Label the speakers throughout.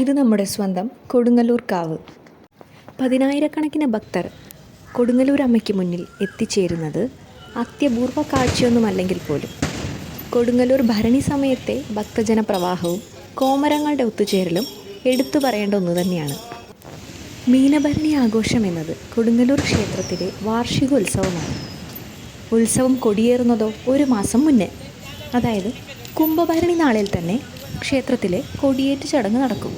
Speaker 1: ഇത് നമ്മുടെ സ്വന്തം കൊടുങ്ങല്ലൂർ കാവ്. പതിനായിരക്കണക്കിന് ഭക്തർ കൊടുങ്ങല്ലൂർ അമ്മയ്ക്ക് മുന്നിൽ എത്തിച്ചേരുന്നത് അത്യപൂർവ കാഴ്ചയൊന്നുമല്ലെങ്കിൽ പോലും. കൊടുങ്ങല്ലൂർ ഭരണി സമയത്തെ ഭക്തജന പ്രവാഹവും കോമരങ്ങളുടെ ഒത്തുചേരലും എടുത്തു പറയേണ്ട ഒന്ന് തന്നെയാണ്. മീനഭരണി ആഘോഷം എന്നത് കൊടുങ്ങല്ലൂർ ക്ഷേത്രത്തിലെ വാർഷികോത്സവമാണ്. ഉത്സവം കൊടിയേറുന്നതോ ഒരു മാസം മുന്നേ. അതായത് കുംഭഭരണി നാളിൽ തന്നെ ക്ഷേത്രത്തിലെ കൊടിയേറ്റ് ചടങ്ങ് നടക്കും.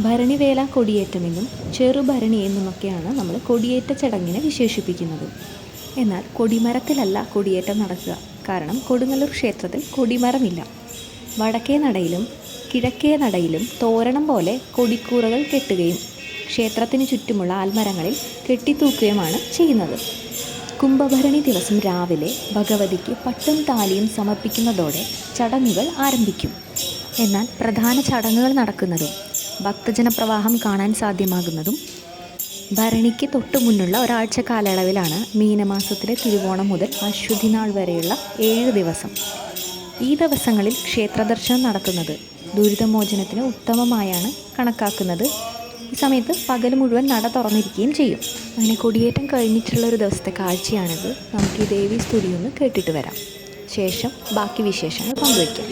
Speaker 1: ഭരണിവേല കൊടിയേറ്റമെന്നും ചെറുഭരണി എന്നുമൊക്കെയാണ് നമ്മൾ കൊടിയേറ്റ ചടങ്ങിനെ വിശേഷിപ്പിക്കുന്നത്. എന്നാൽ കൊടിമരത്തിലല്ല കൊടിയേറ്റം നടക്കുക. കാരണം കൊടുങ്ങല്ലൂർ ക്ഷേത്രത്തിൽ കൊടിമരമില്ല. വടക്കേ നടയിലും കിഴക്കേ നടയിലും തോരണം പോലെ കൊടിക്കൂറകൾ കെട്ടുകയും ക്ഷേത്രത്തിന് ചുറ്റുമുള്ള ആൽമരങ്ങളിൽ കെട്ടിത്തൂക്കുകയുമാണ് ചെയ്യുന്നത്. കുംഭഭരണി ദിവസം രാവിലെ ഭഗവതിക്ക് പട്ടും താലിയും സമർപ്പിക്കുന്നതോടെ ചടങ്ങുകൾ ആരംഭിക്കും. എന്നാൽ പ്രധാന ചടങ്ങുകൾ നടക്കുന്നതും ഭക്തജന പ്രവാഹം കാണാൻ സാധ്യമാകുന്നതും ഭരണിക്ക് തൊട്ടു മുന്നുള്ള ഒരാഴ്ച കാലയളവിലാണ് മീനമാസത്തിലെ തിരുവോണം മുതൽ അശ്വതി നാൾ വരെയുള്ള ഏഴ് ദിവസം. ഈ ദിവസങ്ങളിൽ ക്ഷേത്രദർശനം നടത്തുന്നത് ദുരിതമോചനത്തിന് ഉത്തമമായാണ് കണക്കാക്കുന്നത്. ഈ സമയത്ത് പകൽ മുഴുവൻ നട തുറന്നിരിക്കുകയും ചെയ്യും. അങ്ങനെ കൊടിയേറ്റം കഴിഞ്ഞിട്ടുള്ള ഒരു ദിവസത്തെ കാഴ്ചയാണിത്. നമുക്ക് ഈ ദേവി സ്തുതി ഒന്ന് കേട്ടിട്ട് വരാം. ശേഷം ബാക്കി വിശേഷങ്ങൾ പങ്കുവയ്ക്കാം.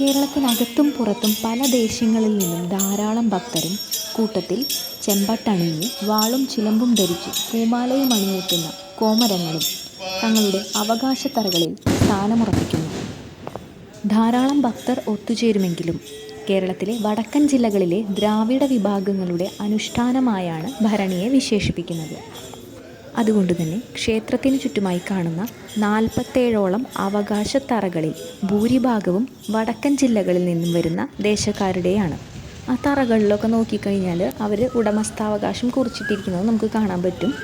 Speaker 1: കേരളത്തിനകത്തും പുറത്തും പല ദേശങ്ങളിൽ നിന്നും ധാരാളം ഭക്തരും കൂട്ടത്തിൽ ചെമ്പട്ടണിഞ്ഞ് വാളും ചിലമ്പും ധരിച്ച് പൂമാലയും അണിഞ്ഞെത്തുന്ന കോമരങ്ങളും തങ്ങളുടെ അവകാശത്തറകളിൽ സ്ഥാനമുറപ്പിക്കുന്നു. ധാരാളം ഭക്തർ ഒത്തുചേരുമെങ്കിലും കേരളത്തിലെ വടക്കൻ ജില്ലകളിലെ ദ്രാവിഡ വിഭാഗങ്ങളുടെ അനുഷ്ഠാനമായാണ് ഭരണിയെ വിശേഷിപ്പിക്കുന്നത്. അതുകൊണ്ട് തന്നെ ക്ഷേത്രത്തിന് ചുറ്റുമായി കാണുന്ന നാൽപ്പത്തേഴോളം അവകാശത്തറകളിൽ ഭൂരിഭാഗവും വടക്കൻ ജില്ലകളിൽ നിന്നും വരുന്ന ദേശക്കാരുടെയാണ്. ആ തറകളിലൊക്കെ നോക്കിക്കഴിഞ്ഞാൽ അവർ ഉടമസ്ഥാവകാശം കുറിച്ചിട്ടിരിക്കുന്നത് നമുക്ക് കാണാൻ പറ്റും.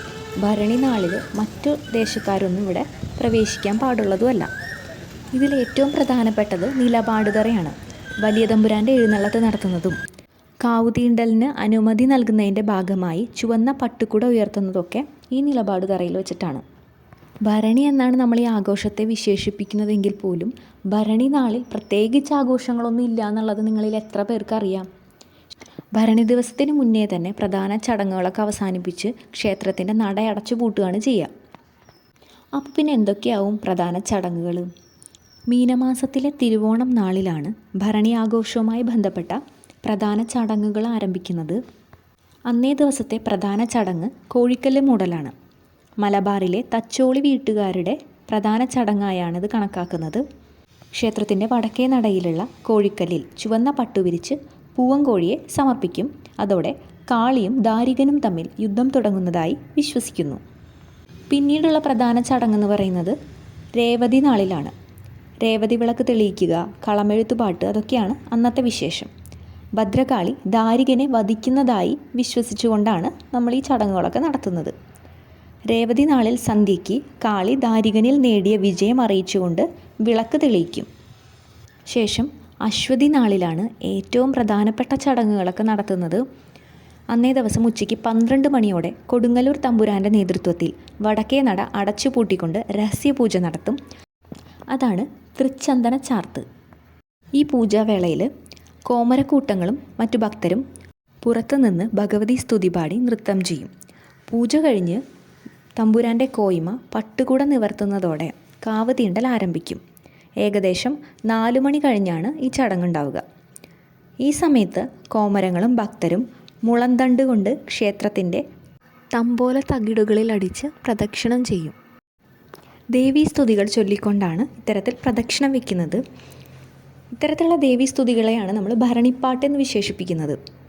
Speaker 1: ഭരണി നാളിൽ മറ്റു ദേശക്കാരൊന്നും ഇവിടെ പ്രവേശിക്കാൻ പാടുള്ളതുമല്ല. ഇതിൽ ഏറ്റവും പ്രധാനപ്പെട്ടത് നിലപാടുതറയാണ്. വലിയ തമ്പുരാന്റെ എഴുന്നള്ളത്ത് നടത്തുന്നതും. കാവുതീണ്ടലിന് അനുമതി നൽകുന്നതിന്റെ ഭാഗമായി ചുവന്ന പട്ടുകുട ഉയർത്തുന്നതൊക്കെ ഈ നിലപാടുതറയിൽ വെച്ചിട്ടാണ്. ഭരണി എന്നാണ് നമ്മൾ ഈ ആഘോഷത്തെ വിശേഷിപ്പിക്കുന്നതെങ്കിൽ പോലും ഭരണി നാളിൽ പ്രത്യേകിച്ച് ആഘോഷങ്ങളൊന്നും ഇല്ല എന്നുള്ളത് നിങ്ങളിൽ എത്ര പേർക്ക് അറിയാം ഭരണി ദിവസത്തിന് മുന്നേ തന്നെ പ്രധാന ചടങ്ങുകളൊക്കെ അവസാനിപ്പിച്ച് ക്ഷേത്രത്തിന്റെ നട അടച്ചു പൂട്ടുകയാണ് ചെയ്യുക. അപ്പോൾ പിന്നെ എന്തൊക്കെയാവും പ്രധാന ചടങ്ങുകൾ മീനമാസത്തിലെ തിരുവോണം നാളിലാണ് ഭരണി ആഘോഷവുമായി ബന്ധപ്പെട്ട പ്രധാന ചടങ്ങുകൾ ആരംഭിക്കുന്നത്. അന്നേ ദിവസത്തെ പ്രധാന ചടങ്ങ് കോഴിക്കല്ല് മൂടലാണ്. മലബാറിലെ തച്ചോളി വീട്ടുകാരുടെ പ്രധാന ചടങ്ങായാണിത് കണക്കാക്കുന്നത്. ക്ഷേത്രത്തിന്റെ വടക്കേ നടയിലുള്ള കോഴിക്കല്ലിൽ ചുവന്ന പട്ടുവിരിച്ച് പൂവൻകോഴിയെ സമർപ്പിക്കും. അതോടെ കാളിയും ദാരികനും തമ്മിൽ യുദ്ധം തുടങ്ങുന്നതായി വിശ്വസിക്കുന്നു. പിന്നീടുള്ള പ്രധാന ചടങ്ങെന്ന് പറയുന്നത് രേവതി നാളിലാണ്. രേവതി വിളക്ക് തെളിയിക്കുക കളമെഴുത്തുപാട്ട് അതൊക്കെയാണ് അന്നത്തെ വിശേഷം. ഭദ്രകാളി ദാരികനെ വധിക്കുന്നതായി വിശ്വസിച്ചുകൊണ്ടാണ് നമ്മൾ ഈ ചടങ്ങുകളൊക്കെ നടത്തുന്നത്. രേവതി നാളിൽ സന്ധ്യയ്ക്ക് കാളി ദാരികനിൽ നേടിയ വിജയം അറിയിച്ചുകൊണ്ട് വിളക്ക് തെളിയിക്കും. ശേഷം അശ്വതി നാളിലാണ് ഏറ്റവും പ്രധാനപ്പെട്ട ചടങ്ങുകളൊക്കെ നടത്തുന്നത്. അന്നേ ദിവസം ഉച്ചയ്ക്ക് പന്ത്രണ്ട് മണിയോടെ കൊടുങ്ങല്ലൂർ തമ്പുരാന്റെ നേതൃത്വത്തിൽ വടക്കേ നട അടച്ചു പൂട്ടിക്കൊണ്ട് രഹസ്യപൂജ നടത്തും. അതാണ് തൃച്ചന്ദന ചാർത്ത്. ഈ പൂജാവേളയിൽ കോമരക്കൂട്ടങ്ങളും മറ്റു ഭക്തരും പുറത്തുനിന്ന് ഭഗവതി സ്തുതി പാടി നൃത്തം ചെയ്യും. പൂജ കഴിഞ്ഞ് തമ്പുരാന്റെ കോയ്മ പട്ടുകൂട നിവർത്തുന്നതോടെ കാവ് തീണ്ടൽ ആരംഭിക്കും. ഏകദേശം നാലു മണി കഴിഞ്ഞാണ് ഈ ചടങ്ങുണ്ടാവുക. ഈ സമയത്ത് കോമരങ്ങളും ഭക്തരും മുളന്തണ്ട് കൊണ്ട് ക്ഷേത്രത്തിന്റെ തമ്പോല തകിടുകളിൽ അടിച്ച് പ്രദക്ഷിണം ചെയ്യും. ദേവീ സ്തുതികൾ ചൊല്ലിക്കൊണ്ടാണ് ഇത്തരത്തിൽ പ്രദക്ഷിണം വയ്ക്കുന്നത് ഇത്തരത്തിലുള്ള ദേവീ സ്തുതികളെയാണ് നമ്മൾ ഭരണിപ്പാട്ട് എന്ന് വിശേഷിപ്പിക്കുന്നത്.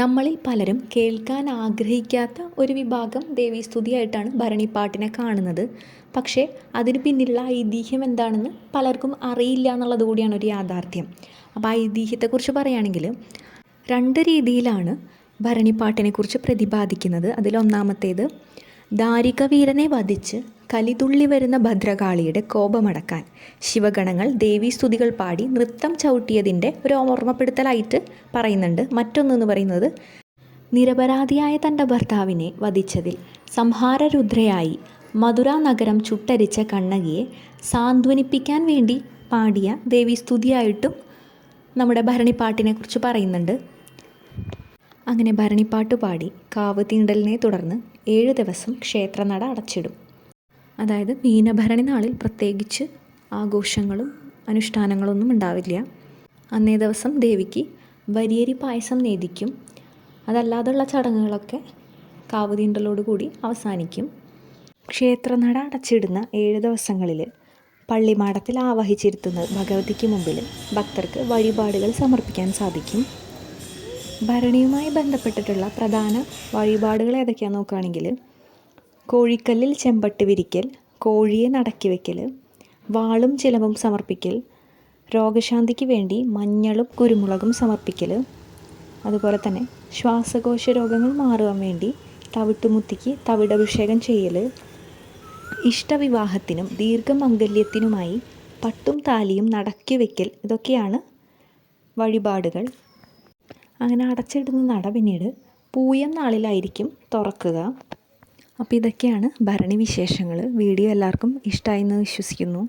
Speaker 1: നമ്മളിൽ പലരും കേൾക്കാൻ ആഗ്രഹിക്കാത്ത ഒരു വിഭാഗം ദേവീസ്തുതിയായിട്ടാണ് ഭരണിപ്പാട്ടിനെ കാണുന്നത്. പക്ഷേ അതിന് പിന്നിലുള്ള ഐതിഹ്യം എന്താണെന്ന് പലർക്കും അറിയില്ല എന്നുള്ളത് കൂടിയാണ് ഒരു യാഥാർത്ഥ്യം. അപ്പോൾ ഐതിഹ്യത്തെക്കുറിച്ച് പറയുകയാണെങ്കിൽ രണ്ട് രീതിയിലാണ് ഭരണിപ്പാട്ടിനെക്കുറിച്ച് പ്രതിപാദിക്കുന്നത്. അതിലൊന്നാമത്തേത് ദാരികവീരനെ വധിച്ച് കലിതുള്ളി വരുന്ന ഭദ്രകാളിയുടെ കോപമടക്കാൻ. ശിവഗണങ്ങൾ ദേവീസ്തുതികൾ പാടി നൃത്തം ചവിട്ടിയതിന്റെ ഒരു ഓർമ്മപ്പെടുത്തലായിട്ട് പറയുന്നുണ്ട്. മറ്റൊന്നെന്ന് പറയുന്നത് നിരപരാധിയായ തന്റെ ഭർത്താവിനെ വധിച്ചതിൽ സംഹാരരുദ്രയായി മധുര നഗരം ചുട്ടരിച്ച കണ്ണകിയെ സാന്ത്വനിപ്പിക്കാൻ വേണ്ടി പാടിയ ദേവീസ്തുതിയായിട്ടും നമ്മുടെ ഭരണിപ്പാട്ടിനെക്കുറിച്ച് പറയുന്നുണ്ട്. അങ്ങനെ ഭരണിപ്പാട്ട് പാടി കാവ് തീണ്ടലിനെ തുടർന്ന് ഏഴ് ദിവസം ക്ഷേത്രനട അടച്ചിടും. അതായത് മീനഭരണി നാളിൽ പ്രത്യേകിച്ച് ആഘോഷങ്ങളും അനുഷ്ഠാനങ്ങളൊന്നും ഉണ്ടാവില്ല. അന്നേ ദിവസം ദേവിക്ക് വരിയരി പായസം നേദിക്കും. അതല്ലാതുള്ള ചടങ്ങുകളൊക്കെ കാവുതീണ്ടലോടുകൂടി അവസാനിക്കും. ക്ഷേത്രനട അടച്ചിടുന്ന ഏഴ് ദിവസങ്ങളിൽ പള്ളിമാടത്തിൽ ആവാഹിച്ചിരുത്തുന്ന ഭഗവതിക്ക് മുമ്പിൽ ഭക്തർക്ക് വഴിപാടുകൾ സമർപ്പിക്കാൻ സാധിക്കും. ഭരണിയുമായി ബന്ധപ്പെട്ടിട്ടുള്ള പ്രധാന വഴിപാടുകൾ ഏതൊക്കെയാണെന്ന് നോക്കുകയാണെങ്കിൽ കോഴിക്കല്ലിൽ ചെമ്പട്ട് വിരിക്കൽ കോഴിയെ നടക്കി വയ്ക്കൽ വാളും ചിലവും സമർപ്പിക്കൽ രോഗശാന്തിക്ക് വേണ്ടി മഞ്ഞളും കുരുമുളകും സമർപ്പിക്കൽ. അതുപോലെ തന്നെ ശ്വാസകോശ രോഗങ്ങൾ മാറുവാൻ വേണ്ടി തവിട്ടുമുത്തിക്ക് തവിടഭിഷേകം ചെയ്യൽ. ഇഷ്ടവിവാഹത്തിനും ദീർഘമംഗല്യത്തിനുമായി പട്ടും താലിയും നടക്കി വയ്ക്കൽ ഇതൊക്കെയാണ് വഴിപാടുകൾ. അങ്ങനെ അടച്ചിടുന്ന നട പിന്നീട് പൂയം നാളിലായിരിക്കും തുറക്കുക. അപ്പോൾ ഇതൊക്കെയാണ് ഭരണി വിശേഷങ്ങൾ. വീഡിയോ എല്ലാവർക്കും ഇഷ്ടമായി എന്ന് വിശ്വസിക്കുന്നു.